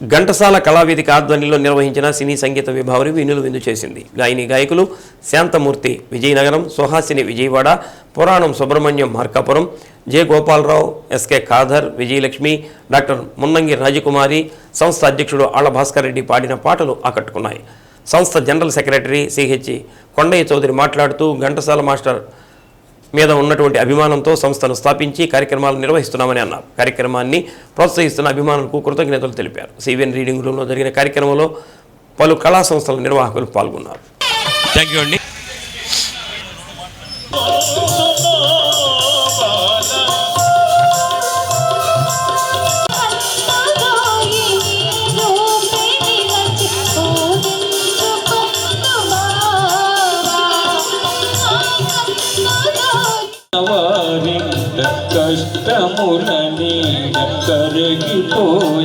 ఘంటసాల కళావేదిక ఆధ్వర్యంలో నిర్వహించిన సినీ సంగీత విభావరి వినులు విందు చేసింది. గాయని గాయకులు శాంతమూర్తి Vizianagaram Suhasini Vijayawada Puranam Subrahmanyam Markapuram J. Gopalarao SK Khader Vijayalakshmi doctor Munnangi Rajakumari సంస్థ అధ్యక్షుడు ఆళ్ళ భాస్కర్ రెడ్డి పాడిన పాటలు ఆకట్టుకున్నాయి. సంస్థ general secretary CH Kondaiah Chowdary మాట్లాడుతూ ఘంటసాల మాస్టర్ మీద ఉన్నటువంటి అభిమానంతో సంస్థను స్థాపించి కార్యక్రమాలు నిర్వహిస్తున్నామని అన్నారు. కార్యక్రమాన్ని ప్రోత్సహిస్తున్న అభిమానులకు కృతజ్ఞతలు తెలిపారు. సివిఎన్ రీడింగ్ రూమ్లో జరిగిన కార్యక్రమంలో పలు కళా సంస్థల నిర్వాహకులు పాల్గొన్నారు. థ్యాంక్ యూ అండి. కష్టముల నీడ కరిగిపోయేనులే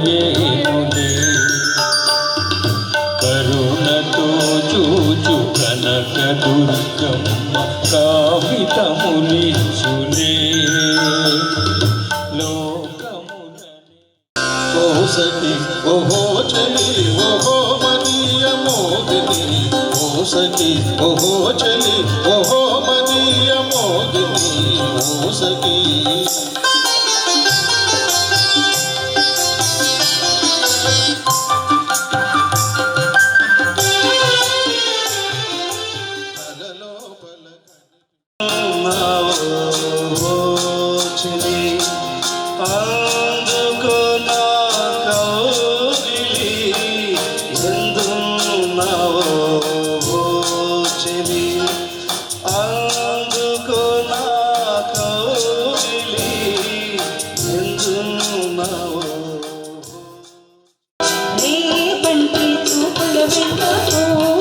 కరుణతో చూచు కనక దుర్గమ్మ కావితములిచ్చులే లోకములని ఓహో చలి ఓహో మదీయ మోదిని ఓ ఓహో ఓహో మదీయ మోదిని ఓసటి ఎందున్నావో రేపంటి చూపుల వెంట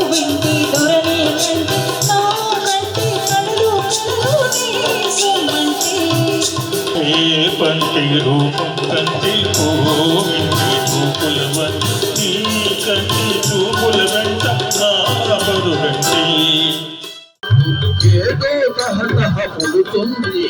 వెంటి దొరనే కంటి నా కంటి కళ్ళు కళ్ళు దేశమంటే రూపం కంటి చూపుల కంటి చూపుల వెంట ఏదో తహతహ పుడుతుంది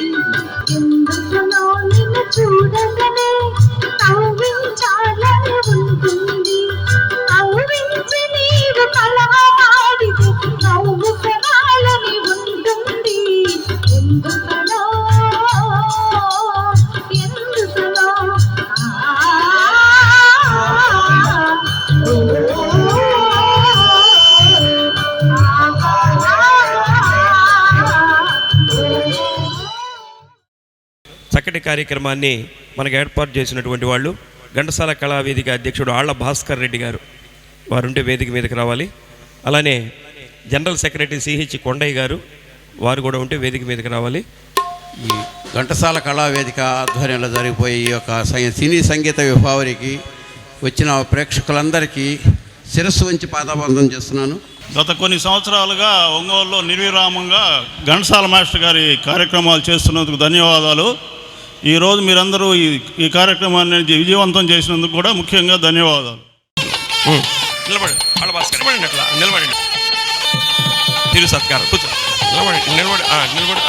చక్కటి కార్యక్రమాన్ని మనకు ఏర్పాటు చేసినటువంటి వాళ్ళు ఘంటసాల కళావేదిక అధ్యక్షుడు ఆళ్ళ భాస్కర్ రెడ్డి గారు. వారుంటే వేదిక మీదకి రావాలి. అలానే జనరల్ సెక్రటరీ సిహెచ్ కొండయ్య గారు వారు కూడా ఉంటే వేదిక మీదకి రావాలి. ఈ ఘంటసాల కళావేదిక ఆధ్వర్యంలో జరిగిపోయే ఈ యొక్క సినీ సంగీత విభావరికి వచ్చిన ప్రేక్షకులందరికీ శిరస్సు వంచి పాదాబంధం చేస్తున్నాను. గత కొన్ని సంవత్సరాలుగా ఒంగోలులో నిర్విరామంగా ఘంటసాల మాస్టర్ గారి కార్యక్రమాలు చేస్తున్నందుకు ధన్యవాదాలు. ఈరోజు మీరందరూ ఈ ఈ కార్యక్రమాన్ని విజయవంతం చేసినందుకు కూడా ముఖ్యంగా ధన్యవాదాలు. నిలబడండి నిలబడండి అట్లా నిలబడండి. తిరు సత్కారం కూర్చో. నిలబడి నిలబడి నిలబడి